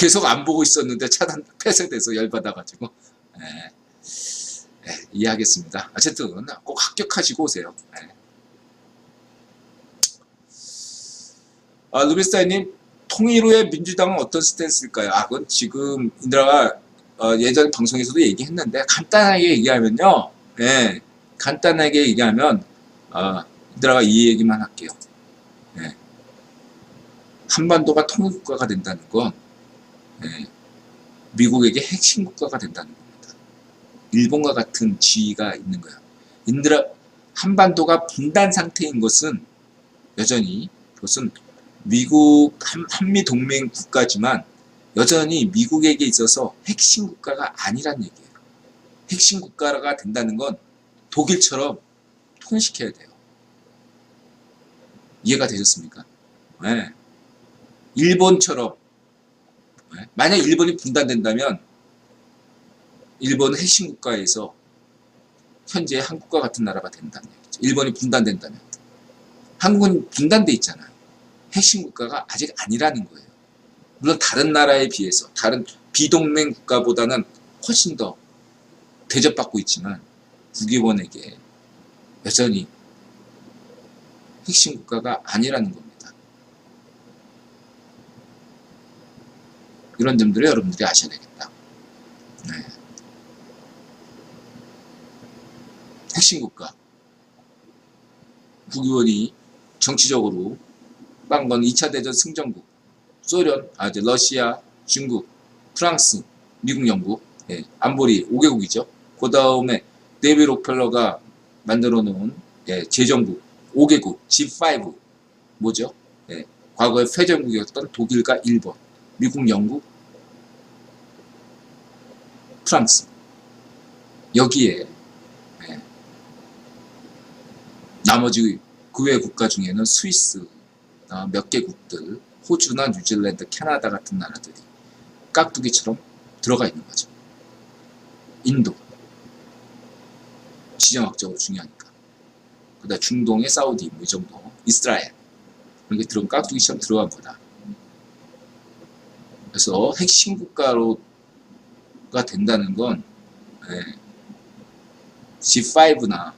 계속 안 보고 있었는데 차단 폐쇄돼서 열받아가지고 예. 예, 이해하겠습니다. 어쨌든 꼭 합격하시고 오세요. 예. 아, 루비스타님 통일 후에 민주당은 어떤 스탠스일까요? 아, 그건 지금 인드라가 어, 예전 방송에서도 얘기했는데 간단하게 얘기하면요. 예, 간단하게 얘기하면 아, 인드라가 이 얘기만 할게요. 예. 한반도가 통일국가가 된다는 건 예, 미국에게 핵심 국가가 된다는 겁니다. 일본과 같은 지위가 있는 거야. 인드라 한반도가 분단 상태인 것은 여전히 그것은 미국 한, 한미 동맹 국가지만 여전히 미국에게 있어서 핵심 국가가 아니란 얘기예요. 핵심 국가가 된다는 건 독일처럼 통일시켜야 돼요. 이해가 되셨습니까? 네. 일본처럼 네. 만약 일본이 분단된다면 일본은 핵심 국가에서 현재 한국과 같은 나라가 된다는 얘기죠. 일본이 분단된다면 한국은 분단돼 있잖아요. 핵심 국가가 아직 아니라는 거예요. 물론 다른 나라에 비해서 다른 비동맹 국가보다는 훨씬 더 대접받고 있지만 북일본에게 여전히 핵심 국가가 아니라는 겁니다. 이런 점들을 여러분들이 아셔야 되겠다. 네. 핵심 국가 북일본이 정치적으로 빵 건 2차 대전 승전국 소련, 아 이제 러시아, 중국, 프랑스, 미국, 영국 예, 안보리 5개국이죠. 그 다음에 데이비 록펠러가 만들어 놓은 예, 제정국 5개국 G5 뭐죠? 예, 과거의 패전국이었던 독일과 일본, 미국, 영국, 프랑스 여기에 예, 나머지 그 외 국가 중에는 스위스 어, 몇 개 국들 호주나 뉴질랜드, 캐나다 같은 나라들이 깍두기처럼 들어가 있는 거죠. 인도 지정학적으로 중요하니까. 그다음 중동의 사우디 뭐 이 정도, 이스라엘 이렇게 들어온 깍두기처럼 들어간 거다. 그래서 핵심 국가로가 된다는 건 예, G5나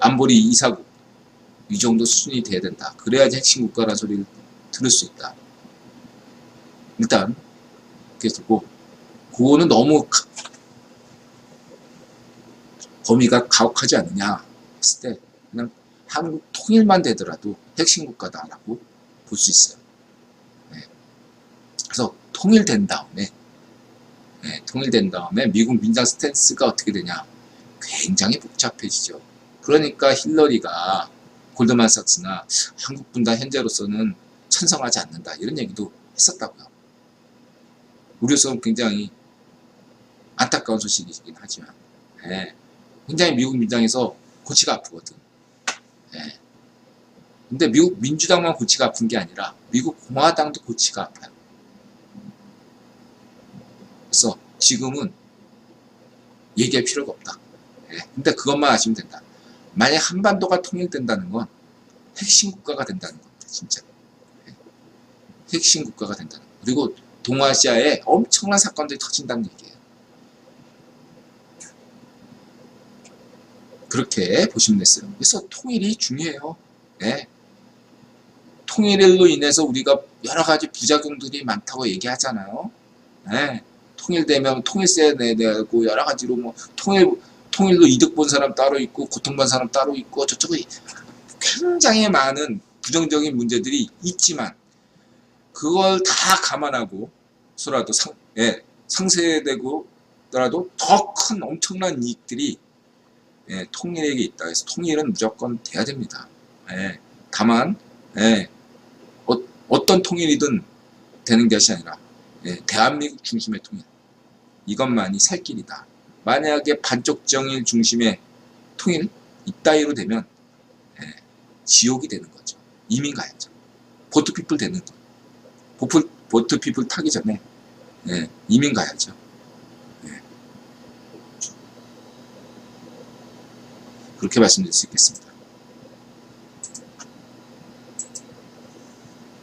안보리 이사국 이 정도 수준이 돼야 된다. 그래야지 핵심 국가라는 소리를 들을 수 있다. 일단 그렇게 두고 그거는 너무 가- 범위가 가혹하지 않느냐 했을 때 그냥 한국 통일만 되더라도 핵심 국가다라고 볼 수 있어요. 네. 그래서 통일된 다음에 네, 통일된 다음에 미국 민당 스탠스가 어떻게 되냐 굉장히 복잡해지죠. 그러니까 힐러리가 골드만삭스나 한국 분단 현재로서는 찬성하지 않는다 이런 얘기도 했었다고요. 우리로서는 굉장히 안타까운 소식이긴 하지만 예, 굉장히 미국 민당에서 고치가 아프거든. 예. 근데 미국 민주당만 고치가 아픈 게 아니라 미국 공화당도 고치가 아파요. 그래서 지금은 얘기할 필요가 없다. 예. 근데 그것만 아시면 된다. 만약 한반도가 통일된다는 건 핵심 국가가 된다는 겁니다. 진짜. 예. 핵심 국가가 된다는 거. 그리고 동아시아에 엄청난 사건들이 터진다는 얘기예요. 그렇게 보시면 됐어요. 그래서 통일이 중요해요. 예. 통일로 인해서 우리가 여러 가지 부작용들이 많다고 얘기하잖아요. 예. 통일되면 통일세 내고 여러 가지로 뭐 통일 통일로 이득 본 사람 따로 있고 고통받은 사람 따로 있고 저쪽에 굉장히 많은 부정적인 문제들이 있지만 그걸 다 감안하고 서라도 상, 예, 상쇄되고 더라도 더 큰 엄청난 이익들이 예, 통일에게 있다. 그래서 통일은 무조건 돼야 됩니다. 예, 다만 예, 어, 떤 통일이든 되는 것이 아니라 예, 대한민국 중심의 통일 이것만이 살 길이다. 만약에 반쪽 정일 중심의 통일 이따위로 되면 예, 지옥이 되는 거죠. 이민 가야죠. 보트피플 되는 거. 보트, 보트피플 타기 전에 예, 이민 가야죠. 예. 그렇게 말씀드릴 수 있겠습니다.